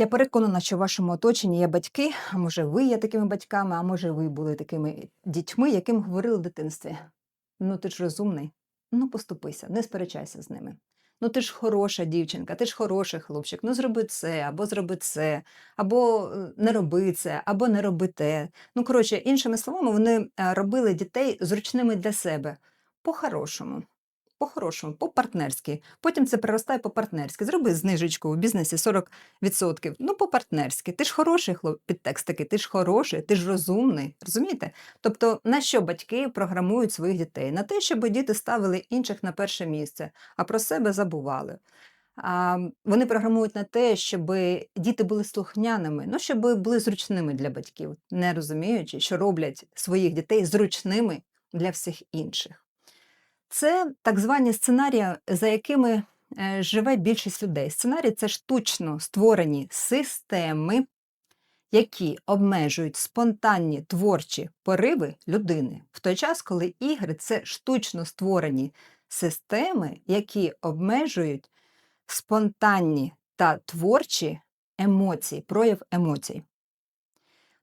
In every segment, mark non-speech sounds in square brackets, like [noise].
Я переконана, що в вашому оточенні є батьки, а може ви є такими батьками, а може ви були такими дітьми, яким говорили в дитинстві. Ну ти ж розумний, ну поступися, не сперечайся з ними. Ну ти ж хороша дівчинка, ти ж хороший хлопчик, ну зроби це, або зроби це, або е, не роби це, або не роби те. Ну, коротше, іншими словами, вони е, робили дітей зручними для себе по-хорошому. По-хорошому, по-партнерськи. Потім це приростає по-партнерськи. Зроби знижечку у бізнесі 40%. Ну, по-партнерськи. Ти ж хороший хлоп, підтекст такий, ти ж хороший, ти ж розумний. Розумієте? Тобто, на що батьки програмують своїх дітей? На те, щоб діти ставили інших на перше місце, а про себе забували. А, вони програмують на те, щоб діти були слухняними, ну, щоб були зручними для батьків, не розуміючи, що роблять своїх дітей зручними для всіх інших. Це так звані сценарії, за якими е, живе більшість людей. Сценарії це штучно створені системи, які обмежують спонтанні творчі пориви людини, в той час, коли ігри це штучно створені системи, які обмежують спонтанні та творчі емоції, прояв емоцій.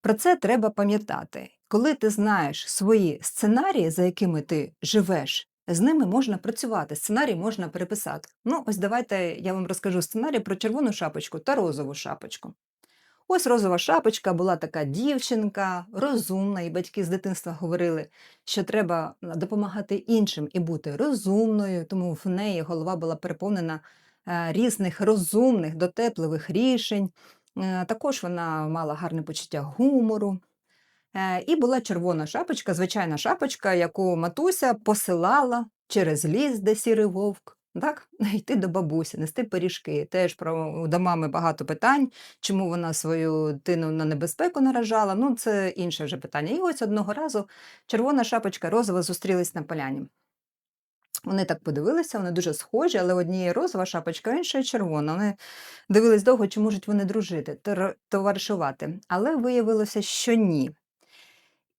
Про це треба пам'ятати. Коли ти знаєш свої сценарії, за якими ти живеш, з ними можна працювати, сценарій можна переписати. Ну, ось давайте я вам розкажу сценарій про червону шапочку та розову шапочку. Ось розова шапочка була така дівчинка, розумна, і батьки з дитинства говорили, що треба допомагати іншим і бути розумною, тому в неї голова була переповнена е, різних розумних, дотепливих рішень. Е, Також вона мала гарне почуття гумору. Е, І була червона шапочка, звичайна шапочка, яку матуся посилала через ліс, де сірий вовк. Так, [laughs] йти до бабусі, нести пиріжки. Теж про до мами багато питань, чому вона свою дитину на небезпеку наражала. Ну, це інше вже питання. І ось одного разу червона шапочка розова зустрілись на поляні. Вони так подивилися, вони дуже схожі, але однієї розова шапочка, а іншої червона. Вони дивились довго, чи можуть вони дружити, товаришувати. Але виявилося, що ні.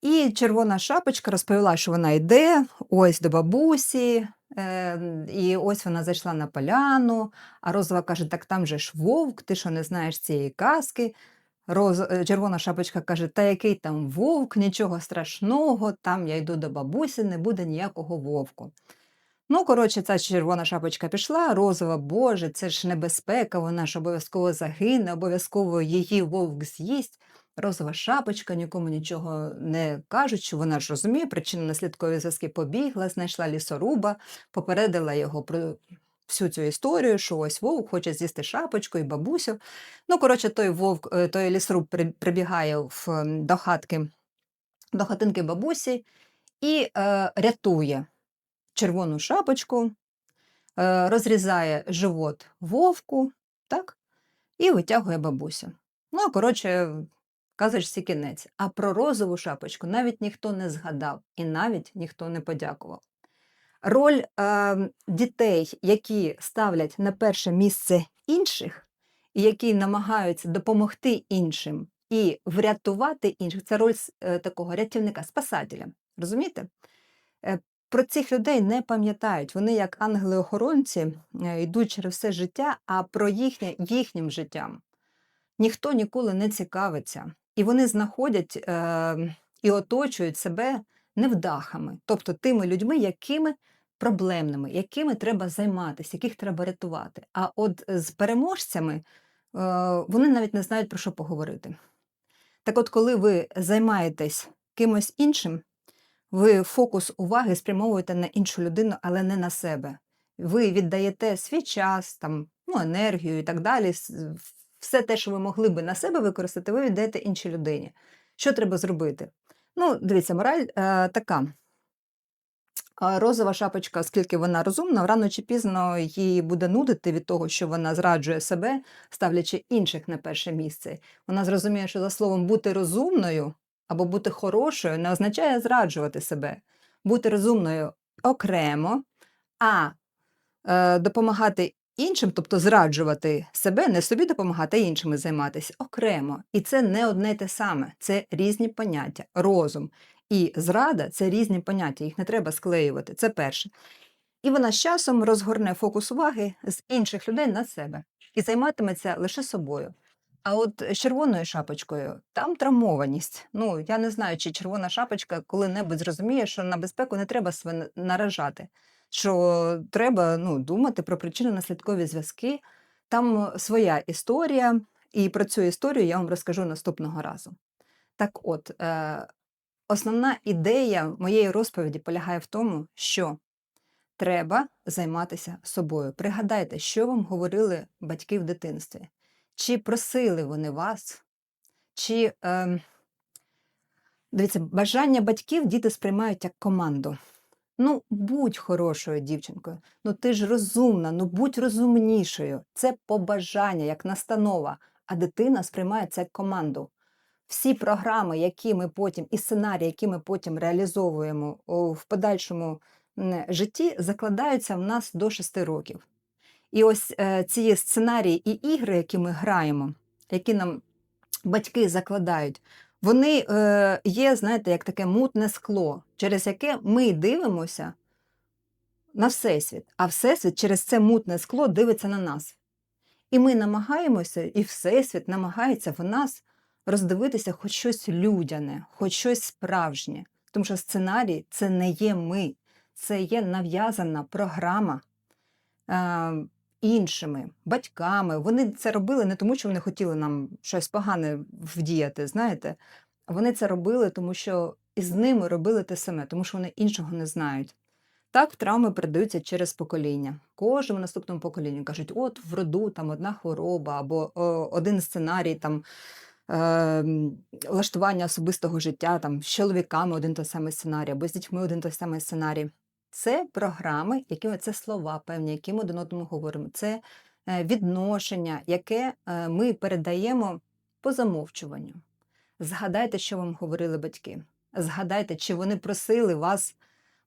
І червона шапочка розповіла, що вона йде ось до бабусі, е, і ось вона зайшла на поляну, а розова каже: Так там же ж вовк, ти що не знаєш цієї казки. Роз... е, Червона шапочка каже: Та який там вовк, нічого страшного, там я йду до бабусі, не буде ніякого вовку. Ну, коротше, ця червона шапочка пішла, розова, боже, це ж небезпека, вона ж обов'язково загине, обов'язково її вовк з'їсть. Розова шапочка, нікому нічого не кажуть, що вона ж розуміє, причинно-наслідкові зв'язки побігла, знайшла лісоруба, попередила його про всю цю історію, що ось вовк хоче з'їсти шапочку і бабусю. Ну, коротше, той вовк, е, той лісоруб прибігає в, до хатки, до хатинки бабусі і е, рятує червону шапочку, е, розрізає живот вовку, так? І витягує бабусю. Ну, коротше, казочці кінець. А про розову шапочку навіть ніхто не згадав і навіть ніхто не подякував. Роль е, дітей, які ставлять на перше місце інших, і які намагаються допомогти іншим і врятувати інших, це роль е, такого рятівника, спасателя. Розумієте? Е, Про цих людей не пам'ятають. Вони, як ангели-охоронці, е, йдуть через все життя, а про їхнє їхнім життям ніхто ніколи не цікавиться. І вони знаходять е, і оточують себе невдахами, тобто тими людьми, якими проблемними, якими треба займатися, яких треба рятувати. А от з переможцями е, вони навіть не знають про що поговорити. Так от, коли ви займаєтесь кимось іншим, ви фокус уваги спрямовуєте на іншу людину, але не на себе. Ви віддаєте свій час, там, ну, енергію і так далі. Все те, що ви могли би на себе використати, ви віддаєте іншій людині. Що треба зробити? Ну, дивіться, мораль е, така. Розова шапочка, оскільки вона розумна, рано чи пізно її буде нудити від того, що вона зраджує себе, ставлячи інших на перше місце. Вона зрозуміє, що за словом бути розумною або бути хорошою не означає зраджувати себе. Бути розумною окремо, а е, допомагати іншим, тобто зраджувати себе, не собі допомагати, а іншими займатися окремо. І це не одне те саме, це різні поняття. Розум і зрада це різні поняття, їх не треба склеювати. Це перше. І вона з часом розгорне фокус уваги з інших людей на себе і займатиметься лише собою. А от з червоною шапочкою там травмованість. Ну, я не знаю, чи червона шапочка коли-небудь зрозуміє, що на безпеку не треба себе наражати, що треба ну, думати про причинно-наслідкові зв'язки. Там своя історія, і про цю історію я вам розкажу наступного разу. Так от, е, основна ідея моєї розповіді полягає в тому, що треба займатися собою. Пригадайте, що вам говорили батьки в дитинстві. Чи просили вони вас, чи ем, дивіться, бажання батьків діти сприймають як команду. Ну, будь хорошою дівчинкою, ну ти ж розумна, ну будь розумнішою. Це побажання, як настанова, а дитина сприймає це як команду. Всі програми, які ми потім, і сценарії, які ми потім реалізовуємо в подальшому житті, закладаються в нас до 6 років. І ось е, ці сценарії і ігри, які ми граємо, які нам батьки закладають, вони е, є, знаєте, як таке мутне скло, через яке ми дивимося на Всесвіт, а Всесвіт через це мутне скло дивиться на нас. І ми намагаємося, і Всесвіт намагається в нас роздивитися хоч щось людяне, хоч щось справжнє. Тому що сценарій це не є ми, це є нав'язана програма е, іншими батьками. Вони це робили не тому, що вони хотіли нам щось погане вдіяти, знаєте. Вони це робили, тому що із ними робили те саме, тому що вони іншого не знають. Так, травми передаються через покоління. Кожному наступному поколінню кажуть, от в роду там одна хвороба або о, один сценарій там е, влаштування особистого життя, там з чоловіками один той самий сценарій, або з дітьми один той самий сценарій. Це програми, які це слова певні, які ми один одному говоримо. Це е, відношення, яке е, ми передаємо по замовчуванню. Згадайте, що вам говорили батьки. Згадайте, чи вони просили вас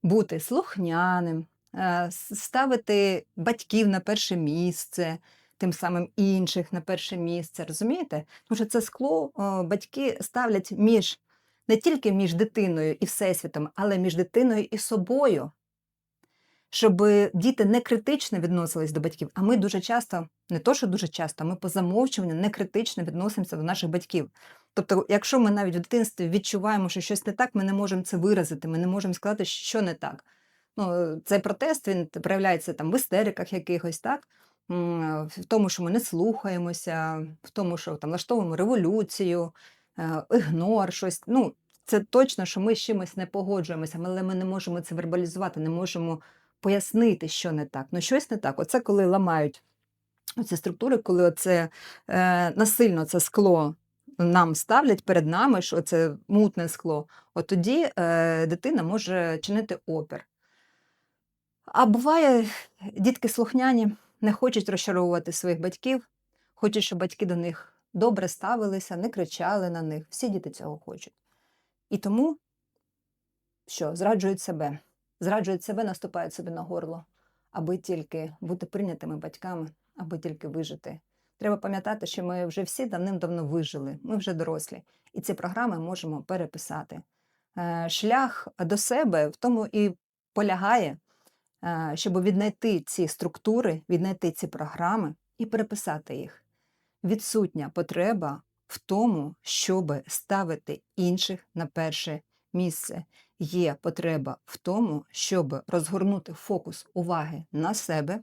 бути слухняним, е, ставити батьків на перше місце, тим самим інших на перше місце. Розумієте? Тому що це скло батьки ставлять між не тільки між дитиною і всесвітом, але між дитиною і собою. Щоб діти не критично відносились до батьків, а ми дуже часто, не то, що дуже часто, ми по замовчуванню не критично відносимося до наших батьків. Тобто, якщо ми навіть в дитинстві відчуваємо, що щось не так, ми не можемо це виразити, ми не можемо сказати, що не так. Ну, цей протест він проявляється там в істериках якихось, так? В тому, що ми не слухаємося, в тому, що там влаштовуємо революцію, е, ігнор, щось. Ну, це точно, що ми з чимось не погоджуємося, але ми не можемо це вербалізувати, не можемо пояснити, що не так. Ну, щось не так. Оце коли ламають ці структури, коли оце е, насильно це скло нам ставлять перед нами, що це мутне скло, от тоді е, дитина може чинити опір. А буває, дітки слухняні не хочуть розчаровувати своїх батьків, хочуть, щоб батьки до них добре ставилися, не кричали на них. Всі діти цього хочуть. І тому що зраджують себе, зраджують себе, наступають собі на горло, аби тільки бути прийнятими батьками, аби тільки вижити. Треба пам'ятати, що ми вже всі давним-давно вижили, ми вже дорослі, і ці програми можемо переписати. Е, Шлях до себе в тому і полягає, е, щоб віднайти ці структури, віднайти ці програми і переписати їх. Відсутня потреба в тому, щоб ставити інших на перше місце. Є потреба в тому, щоб розгорнути фокус уваги на себе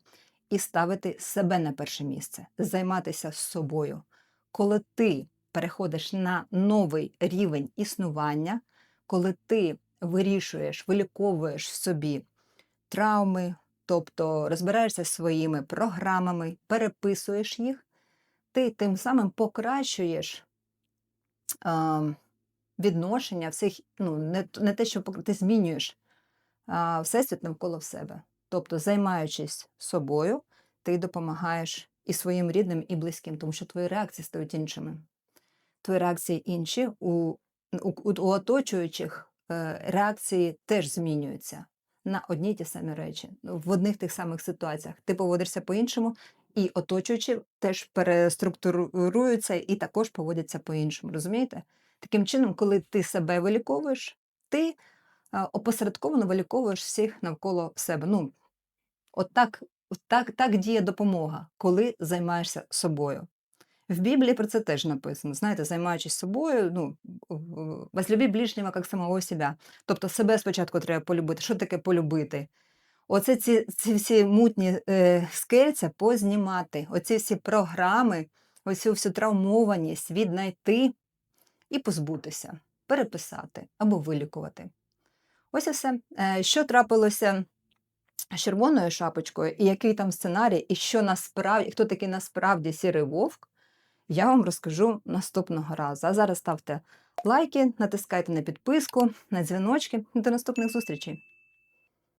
і ставити себе на перше місце, займатися собою. Коли ти переходиш на новий рівень існування, коли ти вирішуєш, виліковуєш в собі травми, тобто розбираєшся зі своїми програмами, переписуєш їх, ти тим самим покращуєш а, відношення всіх, ну, не, не те, що ти змінюєш а, всесвіт навколо себе. Тобто, займаючись собою, ти допомагаєш і своїм рідним, і близьким, тому що твої реакції стають іншими. Твої реакції інші, у, у, у, у оточуючих е, реакції теж змінюються на одні й ті самі речі, ну, в одних тих самих ситуаціях. Ти поводишся по-іншому, і оточуючі теж переструктуруються і також поводяться по-іншому. Розумієте? Таким чином, коли ти себе виліковуєш, ти опосередковано виліковуєш всіх навколо себе. Ну, от так, так, так діє допомога, коли займаєшся собою. В Біблії про це теж написано. Знаєте, займаючись собою, ну, возлюби ближнього як самого себе. Тобто себе спочатку треба полюбити. Що таке полюбити? Оце ці, ці всі мутні е, скельця познімати, оці всі програми, оцю всю травмованість віднайти і позбутися, переписати або вилікувати. Ось і все. Е, Що трапилося з червоною шапочкою, і який там сценарій, і що насправді, хто такий насправді сірий вовк, я вам розкажу наступного разу. А зараз ставте лайки, натискайте на підписку, на дзвіночки. До наступних зустрічей!